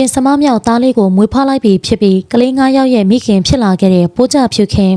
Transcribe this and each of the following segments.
ပြင်စမမြောက်သားလေးကိုမွေးဖွားလိုက်ပြီးဖြစ်ပြီးကလေး9ယောက်ရဲ့မိခင်ဖြစ်လာခဲ့တဲ့ပိုးကြဖြူခင်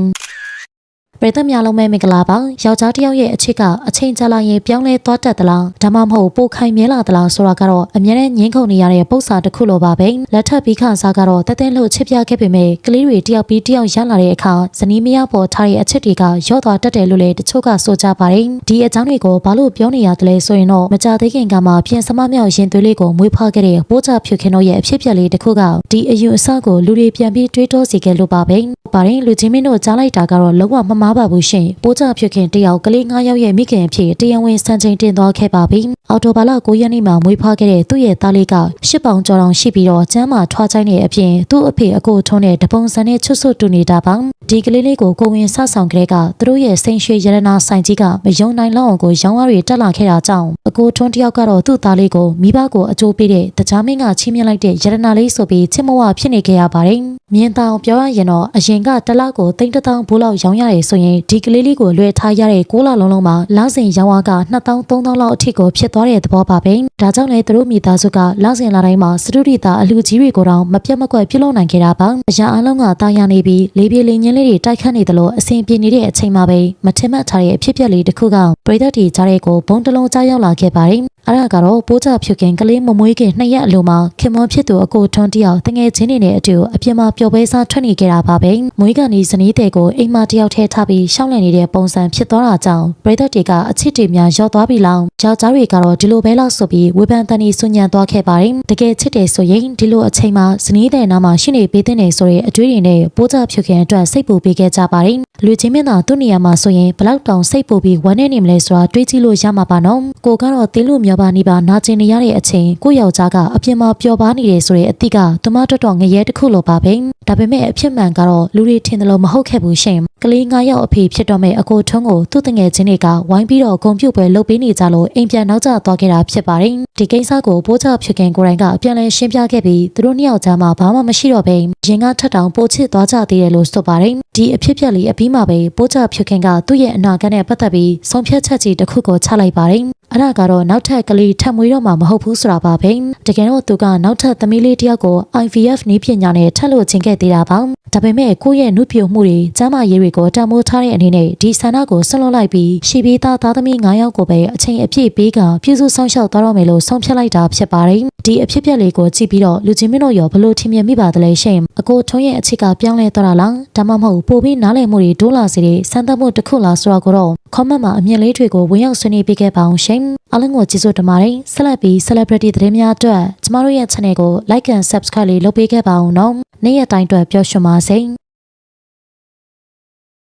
ပရိသတ်များလုံးပဲမင်္ဂလာပါယောက်ျားတစ်ယောက်ရဲ့အချစ်ကအချိန်ကြာလာရင်ပြောင်းလဲသွားတတ်သလားဒါမှမဟုတ်ပိုခိုင်မြဲလာသလားဆိုတာကတော့အမြဲတမ်းငင်းခုန်နေရတဲ့ပုံစံတစ်ခုလိုပါပဲလက်ထပ်ပြီးခါစားကတော့တက်တဲ့လို့ချစ်ပြခဲ့ပေမဲ့ကလေးတွေတယောက်ပြီးတယောက်ရလာတဲ့အခါဇနီးမယားပေါ်ထားတဲ့အချစ်တွေကရော့သွားတတ်တယ်လို့လည်းတချို့ကဆိုကြပါတယ်ဒီအကြောင်းတွေကိုဘာလို့ပြောနေရတယ်လဲဆိုရင်တော့မကြသေးခင်ကမှပြင်စမမြောက်ရင်သွေးလေးကိုမွေးဖွားခဲ့တဲ့ပိုးကြဖြူခင်တို့ရဲ့အဖြစ်အပျက်လေးတစ်ခုကဒီအယူအဆကိုလူတွေပြန်ပြီးတွေးတောစီခဲ့လို့ပါပဲပါတယ်လူချင်းမင်းတို့ကြားလိုက်တာကတော့လုံးဝမမားပါဘူးရှင်ပိုးကြဖြူခင်တယောက်ကလေး9ယောက်ရဲ့မိခင်အဖြစ်တရားဝင်စံချိန်တင်သွားခဲ့ပါပြီအော်တိုဘာလ9ရက်နေ့မှာမွေးဖွားခဲ့တဲ့သူ့ရဲ့သားလေးကရှစ်ပေါင်ကျော်တောင်ရှိပြီးတော့ကျမ်းမာထွားချိုင်းတဲ့အပြင်သူ့အဖေအကိုထုံးတဲ့တပုံစံနဲ့ချွတ်ဆွတ်တူနေတာပါ ဒီကလေးလေးကိုကိုဝင်ဆဆောင်ကလေးကသူတို့ရဲ့စိန်ရွှေရတနာဆိုင်ကြီးကမယုံနိုင်လောက်အောင်ကိုရောင်းရတွေတက်လာခဲ့တာကြောင့်အကိုထွန်းတယောက်ကတော့သူ့သားလေးကိုမိဘကိုအကျိုးပေးတဲ့တကြားမင်းကချီးမြှင့်လိုက်တဲ့ရတနာလေးဆိုပြီးချစ်မဝဖြစ်နေခဲ့ရပါတယ်မြင်တောင်ပြောရရင်တော့အရင်ကတစ်လကိုတိန့်တစ်တောင်းဘိုးလောက်ရောင်းရတယ်ဆိုရင်ဒီကလေးလေးကိုလွှဲထားရတဲ့6လလုံးလုံးမှာလစဉ်ရောင်းအားက2000 3000လောက်အထိကိုဖြစ်သွားတဲ့သဘောပါပဲဒါကြောင့်လည်းသူတို့မိသားစုကလစဉ်လာတိုင်းမှာစတုဒီတာအလူကြီးတွေကိုတော့မပြတ်မကွက်ပြုလုပ်နိုင်ခဲ့တာပါအရာအလုံးကတာယာနေပြီးလေးပြေလေးညင်းလေးတွေတိုက်ခတ်နေသလိုအဆင်ပြေနေတဲ့အချိန်မှာပဲမထင်မှတ်ထားတဲ့အဖြစ်အပျက်လေးတစ်ခုကပရိသတ်တီကြားတဲ့ကိုဘုံတစ်လုံးကြားရောက်လာခဲ့ပါတယ်အဲ့ဒါကတော့ပိုးကြဖြူခင်ကလေးမမွေးခင်နှစ်ရက်အလိုမှာခင်မွန်ဖြစ်သူအကိုထွန်းတယောက်တငယ်ချင်းတွေနဲ့အတူအပြင်မှာပျော်ပွဲစားထွက်နေကြတာပါပဲမွေးကနေဇနီးတဲ့ကိုအိမ်မတယောက်ထဲထားပြီးရှောင်းလည်နေတဲ့ပုံစံဖြစ်သွားတာကြောင့်ပရိသတ်တွေကအချစ်တွေများရော့သွားပြီလောင်ယောက်ျားတွေကတော့ဒီလိုပဲလောက်ဆိုပြီးဝေဖန်တန်နေဆွညံသွားခဲ့ပါတယ်တကယ်ချစ်တယ်ဆိုရင်ဒီလိုအချိန်မှာဇနီးတဲ့နားမှာရှိနေပေးတဲ့နေဆိုတဲ့အတွေ့အကြုံနဲ့ပိုးကြဖြူခင်အတွက်စိတ်ပူပေးခဲ့ကြပါတယ်လူချင်းမင်းသာသူ့နေရာမှာဆိုရင်ဘလောက်တောင်စိတ်ပူပြီးဝမ်းနေနေမလဲဆိုတာတွေးကြည့်လို့ရမှာပါနော်ကိုကတော့တင်းလို့မျောပါနေပါနာကျင်နေရတဲ့အချိန်ကိုယောက်ျားကအပြင်မှာပျော်ပါနေတယ်ဆိုတဲ့အသည့်ကသူမတော်တော်ငရဲတစ်ခုလိုပါပဲဒါပေမဲ့အဖြစ်မှန်ကတော့လူတွေထင်တယ်လို့မဟုတ်ခဲ့ဘူးရှင်ကလေး9ယောက်အဖေဖြစ်တော့မဲ့အကိုထုံးကိုသူ့တငယ်ချင်းတွေကဝိုင်းပြီးတော့ဂုံပြုတ်ပွဲလုပ်ပေးနေကြလို့အိမ်ပြန်နောက်ကျသွားခဲ့တာဖြစ်ပါတယ်ဒီကိစ္စကိုပိုးချဖြစ်ခင်ကိုယ်တိုင်ကအပြန်လဲရှင်းပြခဲ့ပြီးသူတို့နှစ်ယောက်ကြားမှာဘာမှမရှိတော့ဘဲရင်ကထက်တောင်ပိုချစ်သွားကြသေးတယ်လို့ဆိုပါတယ်ဒီအဖြစ်ပြက်လေးအပြီးမှာပဲပိုးချဖြစ်ခင်ကသူ့ရဲ့အနာဂတ်နဲ့ပတ်သက်ပြီးဆုံးဖြတ်ချက်ကြီးတစ်ခုကိုချလိုက်ပါတယ် အဲ့ဒါကတော့နောက်ထပ်ကလေးထပ်မွေးတော့မှမဟုတ်ဘူးဆိုတာပါပဲတကယ်တော့သူကနောက်ထပ်သမီးလေးတစ်ယောက်ကို IVF နည်းပညာနဲ့ထပ်လို့ချင်းခဲ့သေးတာပါ ဒါပေမဲ့ကိုယ့်ရဲ့နှုတ်ပြမှုတွေကျမ်းမာရေးတွေကိုတံမိုးထားတဲ့အနေနဲ့ဒီဆန္ဒကိုဆွန့်လွတ်လိုက်ပြီးရှီဘီသားသားသမီး9ယောက်ကိုပဲအချိန်အပြည့်ပေးကပြုစုဆောင်ရှောက်သွားတော့မယ်လို့ဆုံးဖြတ်လိုက်တာဖြစ်ပါတယ်ဒီအဖြစ်အပျက်လေးကိုကြည့်ပြီးတော့လူချင်းမင်းတို့ရောဘလို့ထင်မြင်မိပါသလဲရှင်အကိုထုံးရဲ့အချစ်ကပြောင်းလဲသွားတာလားဒါမှမဟုတ်ပိုပြီးနားလည်မှုတွေတိုးလာစေတဲ့စမ်းသပ်မှုတစ်ခုလားဆိုတာကိုတော့ comment မှာအမြင်လေးတွေကိုဝင်ရောက်ဆွေးနွေးပေးခဲ့ပါအောင်ရှင်အားလုံးကိုကျေးဇူးတင်ပါတယ်ဆက်လက်ပြီး celebrity သတင်းများအတွက်ကျမတို့ရဲ့ channel ကို like and subscribe လေးလုပ်ပေးခဲ့ပါအောင်နော် နေ့ရက်တိုင်းအတွက်ပျော်ရွှင်ပါစေ